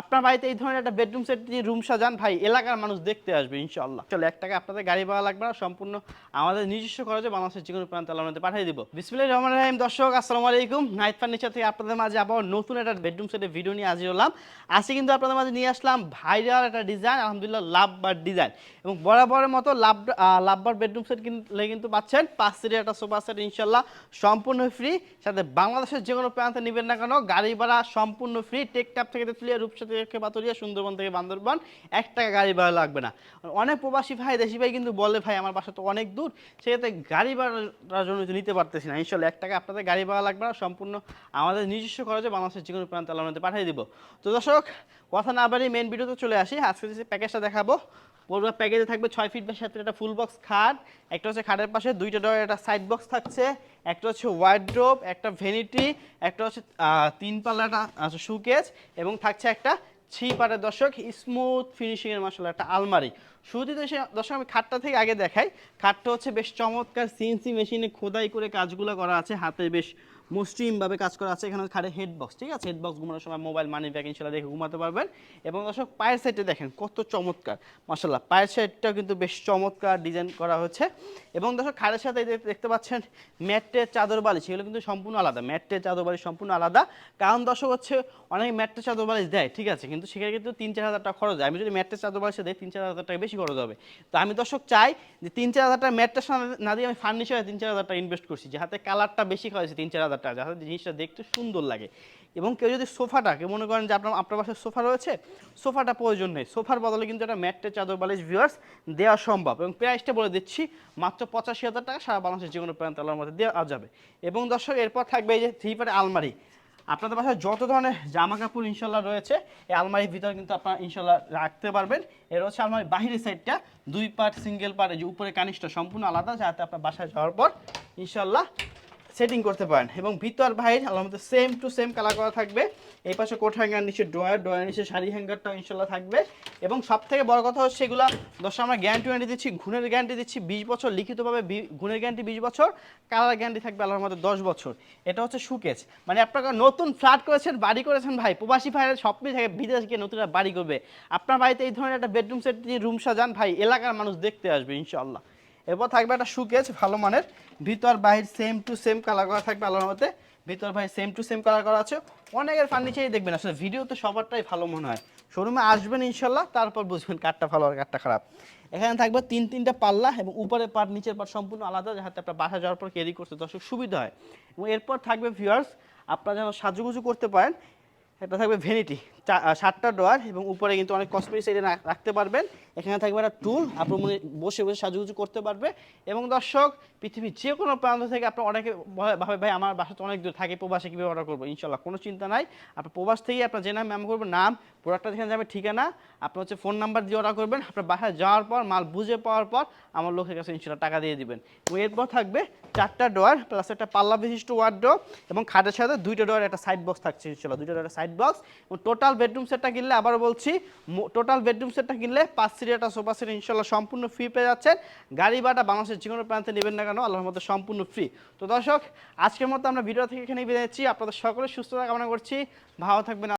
আপনার বাড়িতে এই ধরনের একটা বেডরুম সেট দিয়ে রুম সাজান, ভাই, এলাকার মানুষ দেখতে আসবে ইনশাল্লাহ চলো, এক টাকা আপনাদের গাড়ি ভাড়া লাগবে না, সম্পূর্ণ আমাদের নিজস্ব খরচে বাংলাদেশের যে কোনো প্রান্তে আল্লাহ পাঠিয়ে দিব। বিসমিল্লাহির রহমানির রহিম, দর্শক, আসসালামু আলাইকুম। নাইট ফার্নিচার থেকে আপনাদের মাঝে আবার নতুন একটা বেডরুম সেটের ভিডিও নিয়ে হাজির হলাম। আজকে কিন্তু আপনাদের মাঝে নিয়ে আসলাম ভাইরাল একটা ডিজাইন আলহামদুলিল্লাহ লাভবার ডিজাইন এবং বরাবরের মতো লাভ লাভবার বেডরুম সেট কিনলে কিন্তু পাচ্ছেন পাঁচ সিটের একটা সোফা সেট ইনশাল্লাহ সম্পূর্ণ ফ্রি সাথে বাংলাদেশের যে কোনো প্রান্তে নেবেন না কেন, গাড়ি ভাড়া সম্পূর্ণ ফ্রি টেকটাপ থেকে তেতুলিয়া রূপসা থেকে বাতরিয়া, সুন্দরবন থেকে বান্দরবান, এক টাকা গাড়ি ভাড়া লাগবে না। অনেক প্রবাসী ভাই, দেশি ভাই কিন্তু বলে, ভাই, আমার বাসা তো অনেক দূর, সেক্ষেত্রে গাড়ি ভাড়ার জন্য নিতে পারতেছি না। ইনশাল্লাহ এক টাকা আপনাদের গাড়ি ভাড়া লাগবে না, সম্পূর্ণ আমাদের নিজস্ব খরচে বাংলাদেশের যে কোনো প্রান্তে পাঠিয়ে দিব। তো দর্শক, কথা না বাড়ি মেন ভিডিওতে চলে আসি। আজকে যে প্যাকেজটা দেখাবো পুরো প্যাকেজে থাকবে ছয় ফিট বাই সাথে একটা ফুল বক্স খাট, একটা হচ্ছে খাটের পাশে, দুইটা ডোর একটা সাইড বক্স থাকছে, একটা হচ্ছে ওয়ার্ড্রোপ একটা ভেনিটি একটা হচ্ছে তিন পাল্লাটা সুকেজ এবং থাকছে একটা থ্রি পাটের দর্শক স্মুথ ফিনিশিংয়ের মশলা একটা আলমারি। শুরুতে তো সে দর্শক আমি খাটটা থেকে আগে দেখাই, খাটটা হচ্ছে বেশ চমৎকার সিএনসি মেশিনে খোদাই করে কাজগুলো করা আছে, হাতে বেশ মসৃণভাবে কাজ করা আছে। এখানে খাটে হেড বক্স ঠিক আছে? হেড বক্স ঘুমানোর সময় মোবাইল মানি ব্যাগ ইনশাল্লাহ দেখে ঘুমাতে পারবেন। এবং দর্শক, পায়ের সাইডে দেখেন কত চমৎকার। মাসাল্লাহ পায়ের সাইডটাও কিন্তু বেশ চমৎকার ডিজাইন করা হচ্ছে এবং দর্শক, খাটের সাথে দেখতে পাচ্ছেন ম্যাট্রের চাদর বালিশ, এগুলো কিন্তু সম্পূর্ণ আলাদা। ম্যাট্রের চাদর বালিশ সম্পূর্ণ আলাদা। কারণ দর্শক, হচ্ছে অনেক ম্যাট্রের চাদর বালিশ দেয়, ঠিক আছে? কিন্তু সেখানে কিন্তু তিন চার হাজার টাকা খরচ হয়। আমি যদি ম্যাট্রের চাদর বালিশে দেয় তিন চার হাজার টাকা বেশি খরচ হবে। তো আমি দর্শক চাই যে তিন চার হাজার টাকা ম্যাট্রেস না দিয়ে আমি ফার্নিচারে তিন চার হাজার টাকা ইনভেস্ট করছি যে হাতে কালারটা বেশি হয়েছে তিন চার হাজার টাকা যাতে জিনিসটা দেখতে সুন্দর লাগে। এবং কেউ যদি সোফাটাকে মনে করেন যে আপনার আপনার বাসায় সোফা রয়েছে, সোফাটা প্রয়োজন নেই। সোফার বদলে কিন্তু একটা ম্যাট্রের চাদর, বালিশ ভিউয়ার্স দেওয়া সম্ভব। এবং প্রাইসটা বলে দিচ্ছি, মাত্র পঁচাশি হাজার টাকা, সারা বাংলাদেশের যে কোনো আল্লাহর মধ্যে দেওয়া যাবে। এবং দর্শক, এরপর থাকবে এই যে থ্রি আলমারি। আপনাদের বাসায় যত ধরনের জামা কাপড় ইনশাল্লাহ রয়েছে, এই আলমারির ভিতরে কিন্তু আপনারা ইনশাল্লাহ রাখতে পারবেন। এর হচ্ছে আলমারির বাহিরের সাইডটা দুই পার্ট সিঙ্গেল পার্ট যে উপরে কানিসটা সম্পূর্ণ আলাদা, যাতে আপনার বাসায় যাওয়ার পর ইনশাল্লাহ সেটিং করতে পারেন। এবং ভিতর বাইর আলহামদুলিল্লাহ সেম টু সেম কালার করা থাকবে। এই পাশে কোট হ্যাঙ্গার নিচে ড্রয়ার ড্রয়ার নিচে শাড়ি হ্যাঙ্গারটাও ইনশাল্লাহ থাকবে। এবং সব থেকে বড় কথা হচ্ছে এগুলো, দশ, আমরা গ্যারান্টি ওয়ারেন্টি দিচ্ছি, গুণের গ্যারান্টি দিচ্ছি বিশ বছর, লিখিতভাবে গুণের গ্যারান্টি বিশ বছর কালার গ্যারান্টি থাকবে আল্লাহর মধ্যে দশ বছর। এটা হচ্ছে সুকেজ মানে আপনারা নতুন ফ্ল্যাট করেছেন, বাড়ি করেছেন ভাই, প্রবাসী ভাইয়ের স্বপ্নই থাকে বিদেশ গিয়ে নতুন বাড়ি করবে। আপনার বাড়িতে এই ধরনের একটা বেডরুম সেট দিয়ে রুম সাজান, ভাই, এলাকার মানুষ দেখতে আসবে, ইনশাল্লাহ। এরপর থাকবে একটা সুকেজ ভালো মানের। ভিতর, বাহির সেম টু সেম কালার করা থাকবে আল্লাহর মধ্যে। ভিতর, বাহির সেম টু সেম কালার করা আছে। অনেকের ফার্নিচারই দেখবেন, আসলে ভিডিও তো সবারটাই ভালো মনে হয়। শোরুমে আসবেন ইনশাল্লাহ, তারপর বুঝবেন কাঠটা ভালো আর কাঠটা খারাপ। এখানে থাকবে তিন, তিনটা পাল্লা এবং উপরের পাট নিচের পাট সম্পূর্ণ আলাদা, যাতে আপনার বাসা যাওয়ার পর ক্যারি করতে দর্শক সুবিধা হয়। এবং এরপর থাকবে ভিউয়ার্স আপনারা যেন সাজুগুজু করতে পারেন এটা থাকবে ভ্যানিটি সাতটা ডোয়ার এবং উপরে কিন্তু অনেক কসমেটিক সাইডে রাখতে পারবেন। এখানে থাকবে একটা টুল আপনার মনে বসে বসে সাজুগুজু করতে পারবে। এবং দর্শক, পৃথিবীর যে কোনো প্রান্ত থেকে আপনার অনেকে ভাবে, ভাই, আমার বাসা তো অনেক দূর, থাকে, প্রবাসে কীভাবে অর্ডার করব? ইনশাল্লাহ, কোনো চিন্তা নাই। আপনার প্রবাস থেকেই আপনার যে নাম ম্যাম করবেন, নাম প্রোডাক্টটা যেখানে যাবে, ঠিকানা, আপনার হচ্ছে ফোন নাম্বার দিয়ে অর্ডার করবেন। আপনার বাসায় যাওয়ার পর, মাল বুঝে পাওয়ার পর, আমার লোকের কাছে ইনশাল্লাহ টাকা দিয়ে দিবেন। এবং এরপর থাকবে চারটা ডোয়ার প্লাস একটা পাল্লা বিশিষ্ট ওয়ার্ড্রোব এবং খাটের সাথে দুইটা ডোয়ার একটা সাইড বক্স থাকছে ইনশাল্লাহ। দুইটা ডোয়ার সাইড বক্স এবং টোটাল বেডরুম সেটটা কিনলে আবার বলছি টোটাল বেডরুম সেটটা কিনলে পাঁচ সিট একটা সোফা সেট ইনশাল্লাহ সম্পূর্ণ ফ্রি পেয়ে যাচ্ছেন। গাড়ি বাটা বাংলাদেশের যে কোনো প্রান্তে নেবেন না কেন, আল্লাহর মধ্যে সম্পূর্ণ ফ্রি তো দর্শক, আজকের মতো আমরা ভিডিও থেকে এখানে বিদায় নিচ্ছি। আপনাদের সকলে সুস্থতা কামনা করছি। ভালো থাকবেন